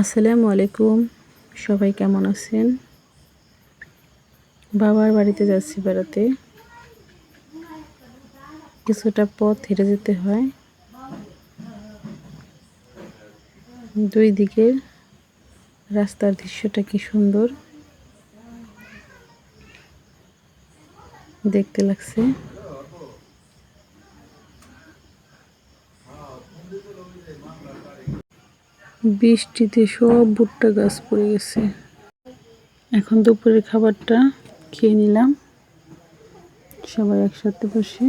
আসসালামু আলাইকুম। সবাই কেমন আছেন? বাবার বাড়িতে যাচ্ছি বেড়াতে। কিছুটা পথ হেঁটে যেতে হয়। দুই দিকের রাস্তার দৃশ্যটা কি সুন্দর। দেখতে লাগছে। বৃষ্টিতে সব ভুট্টা গাছ পড়ে গেছে। এখন দুপুরের খাবারটা খেয়ে নিলাম। সবাই একসাথে বসে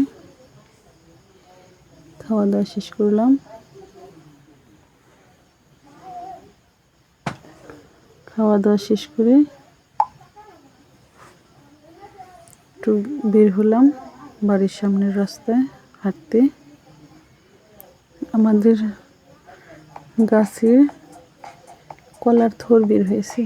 খাওয়া দাওয়া শেষ করলাম। খাওয়া দাওয়া শেষ করে একটু বের হলাম বাড়ির সামনের রাস্তায় হাঁটতে। আমাদের গাছে কলার থোর বের হয়েছে।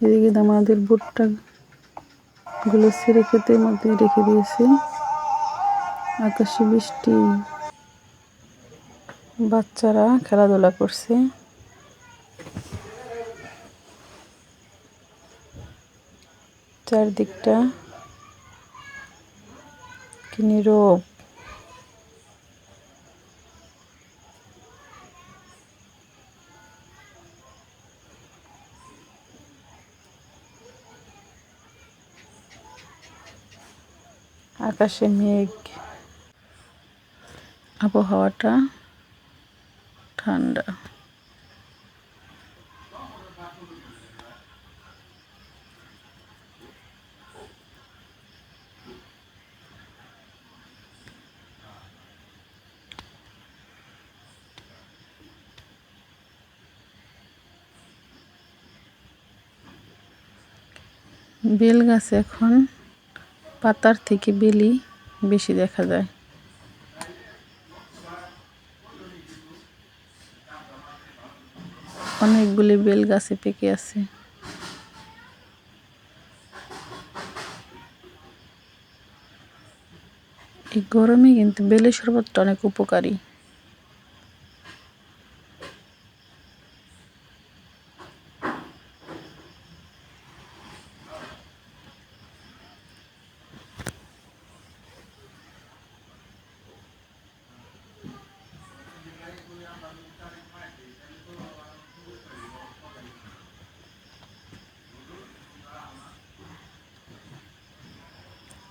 এদিকে আমাদের ভুট্টা গুলো ছেড়ে ক্ষেতের মধ্যে রেখে দিয়েছে। আকাশে বৃষ্টি, বাচ্চারা খেলাধুলা করছে। চারদিকটা। কি নীরব। আকাশে মেঘ। আবহাওয়াটা ঠান্ডা। বেল গাছে এখন পাতার থেকে বেলি বেশি দেখা যায়। অনেকগুলি বেল গাছে পেকে আছে। এই গরমে কিন্তু বেলের শরবতটা অনেক উপকারী।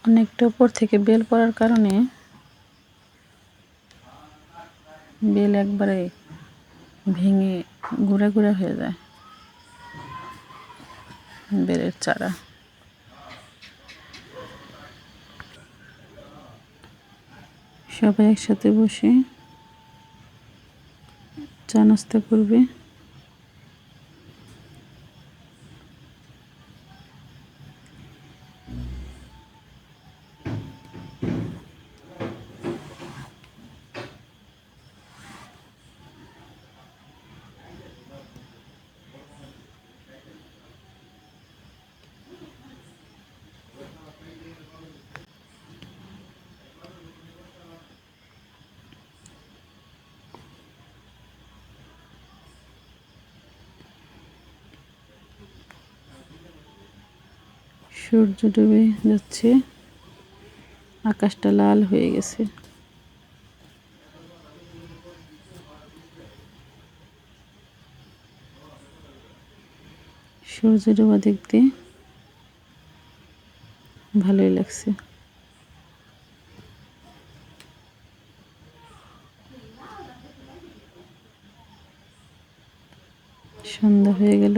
অনেকটা উপর থেকে বেল পড়ার কারণে বেল একবারে ভেঙে গুঁড়া গুঁড়া হয়ে যায় বেলের চারা। সবাই একসাথে বসে চা নাস্তা করবে। সূর্য ডুবে যাচ্ছে। আকাশটা লাল হয়ে গেছে। সূর্য ডোবা দেখতে ভালোই লাগছে। সন্ধ্যা হয়ে গেল।